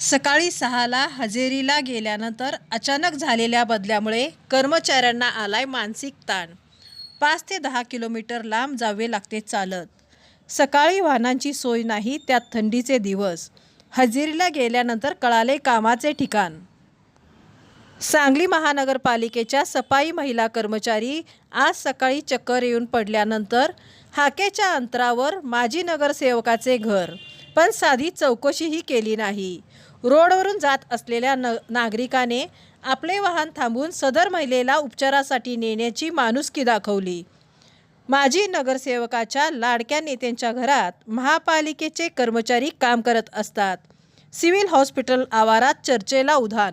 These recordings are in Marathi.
सकाळी सहाला हजेरीला गेल्यानंतर अचानक झालेल्या बदल्यामुळे कर्मचाऱ्यांना आलाय मानसिक ताण. पाच ते दहा किलोमीटर लांब जावे लागते चालत. सकाळी वाहनांची सोय नाही त्यात थंडीचे दिवस. हजेरीला गेल्यानंतर कळाले कामाचे ठिकाण. सांगली महानगरपालिकेच्या सफाई महिला कर्मचारी आज सकाळी चक्कर येऊन पडल्यानंतर हाकेच्या अंतरावर माजी नगरसेवकाचे घर पण साधी चौकशीही केली नाही. रोडवरून जात असलेल्या न नागरिकाने आपले वाहन थांबवून सदर महिलेला उपचारासाठी नेण्याची माणुसकी दाखवली. माजी नगरसेवकाच्या लाडक्या नेत्यांच्या घरात महापालिकेचे कर्मचारी काम करत असतात. सिव्हिल हॉस्पिटल आवारात चर्चेला उधाण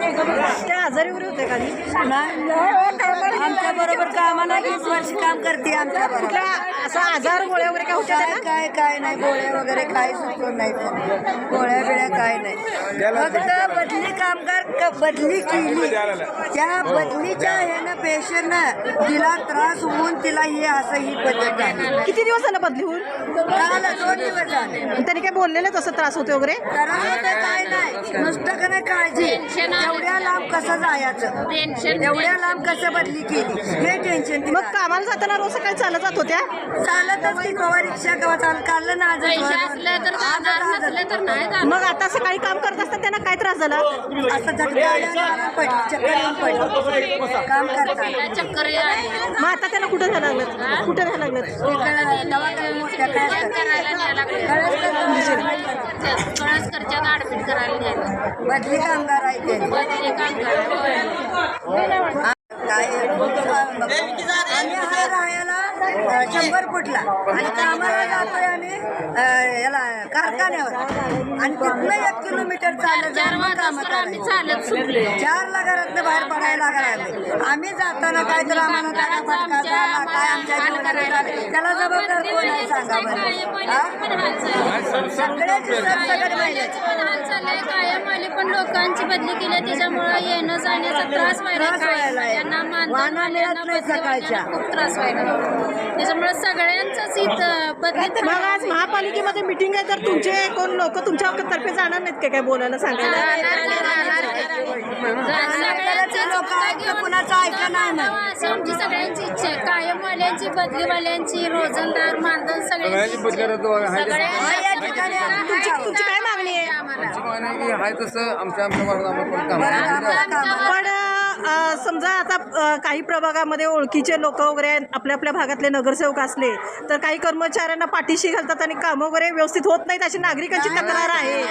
त्या आजारी वगैरे होते का आमच्या बरोबर कामाला वीस वर्ष काम करते आमच्या बरोबर. कुठल्या असा आजार गोळ्या वगैरे काय होत्या काय? काय काय नाही गोळ्या वगैरे काही सुचवत नाही. गोळ्या बिळ्या काय नाही. फक्त बदली कामगार क- बदली केली. त्या बदलीच्या ह्यानं पेशंटनं तिला त्रास होऊन तिला हे असं ही पद्धत झाली. किती दिवस झालं बदली होऊन? दोन दिवस झाले. त्यांनी काय बोललेले तसं त्रास होते वगैरे? त्रास होतं काय नाही. नुसतं का नाही काळजी. एवढ्या लांब कसं जायचं? टेन्शन एवढ्या लांब कसं बदली केली हे टेन्शन मग कामाला जाताना रोज सकाळी चालत जात होत्या? चालतच की कवा रिक्षा कवा चाल काढलं ना आज पैसे असले तर जाणार नसले तर नाही जाणार. मग आता सकाळी काम करत असताना त्यांना काय त्रास झाला? असं झटका आल्यानं पडली चक्कर येऊन पडली. काम करताना चक्कर मग आता त्यांना कुठं जायला लागलं कुठं जायला लागलं तिकडं दवाखान्यात मोठ्या काय असतात. करायला न्यायला कळस करच्यात ऍडमिट करायला न्यायला बदली कामगार आहे ते. बदली काम करायला आम्ही हा राहायला अ, शंभर फुटला. आणि कामाला जातोय आम्ही याला कारखान्यावर. आणि तिथनं एक किलोमीटर चालत चार जाऊन मग कामं वाजता आम्ही करायची. चालत सुटले. चारला घरातनं बाहेर पडायला लागला आम्ही. जाताना काय तर आम्हाला दादा फटका झाला काय आमच्या झालं. त्याला जबाबदार कोण आहे सांगा बरं? हा? सगळ्याची सरसकट पण लोकांची बदली केली. त्याच्यामुळे येणं जाण्याचा त्रास व्हायला त्रास व्हायला आहे. यांना वाहनं मानधन मिळत नाही सकाळच्या. खूप त्रास व्हायला त्याच्यामुळे सगळ्यांचंच इथं बदली मग आज महापालिकेमध्ये मिटिंग आहे तर तुमचे कोण लोक तुमच्या तर्फे जाणार नाहीत का काय बोलायला सांगायला? आमची सगळ्यांची इच्छा आहे. कायमवाल्यांची बदलीवाल्यांची रोजंदार मानधन सगळ्यांची तुमची काय मागणी आहे? आम्हाला. पण समजा आता काही प्रभागामध्ये ओळखीचे लोक वगैरे आपल्या आपल्या भागातले नगरसेवक असले तर काही कर्मचाऱ्यांना पाठीशी घालतात आणि काम वगैरे व्यवस्थित होत नाहीत अशी नागरिकांची तक्रार आहे.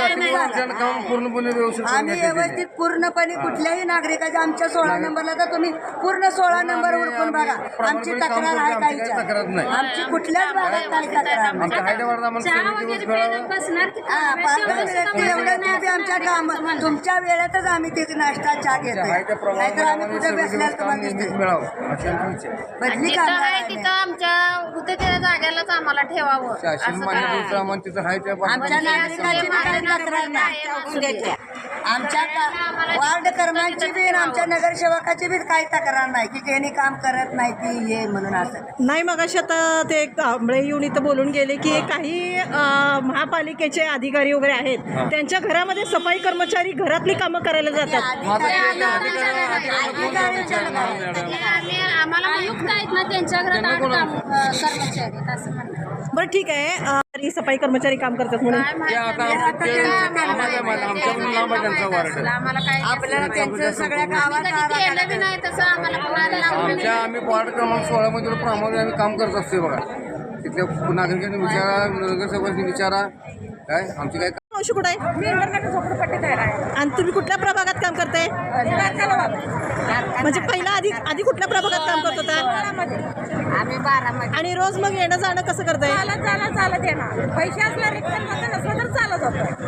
त्याच्यामुळे जातीय वर्गाचं काम पूर्णपणे व्यवस्थित करून आम्ही. व्यवस्थित पूर्णपणे कुठल्याही नागरिकाच्या आमच्या सोळा नंबरला तर तुम्ही पूर्ण सोळा नंबर उरकून बघा. आमची तक्रार आहे आमची काही काही तक्रार नाही. आमची कुठल्याच भागात काही तक्रार नाही आमच्या हायड्या वर्गात आम्हाला चहा सर्व दिवस वगैरे मिळाला. प्यायला बसणार की हा, पाच मिनिटं एवढं ते बी आमच्या काम. तुमच्या वेळेतच आम्ही ते नाश्ता चहा घेतो नाहीतर आम्ही कुठे बसल्यास तुम्हाला काम दिसते नियमित मिळावं. अशी आमची इच्छा आहे. बदली जिथं आहे आमच्या होते त्या जागेलाच आम्हाला ठेवावं. शासन असं मान्य काय. दुसरं आम्हाला तिथं हाय त्या आमच्या नागरिकाची बी काही तक्रार नाही आमच्या का- वार्ड कर्मांची बी आमच्या नगरसेवकाची बी काही तक्रार नाही की त्यांनी काम करत नाही ती हे म्हणून असं नाही मग अशी आता ते कांबळे येऊन इथं बोलून गेले की काही महापालिकेचे अधिकारी वगैरे आहेत. त्यांच्या घरामध्ये सफाई कर्मचारी घरातली कामं करायला जातात. आम्हाला आयुक्त आहेत ना त्यांच्या घरात कर्मचारी आहेत असं म्हणतात. बरं ठीक आहे. सफाई कर्मचारी काम करतात म्हणून. आमच्या आम्ही वार्ड क्रमांक सोळा मध्ये प्रामुख्याने आम्ही काम करत असतोय बघा. तिथल्या नागरिकांनी विचारा नगरसेवकांनी विचारा. काय? आमची काय कुठे आहे? आणि तुम्ही कुठल्या प्रभागात काम करताय? म्हणजे पहिला आधी आधी कुठल्या प्रभागात काम करत होता? आम्ही बारामध्ये. आणि रोज मग येणं जाणं कसं करताय? चालत चालत चालत येणार. पैसे असला रिक्षा नसलं तर चालत होतं.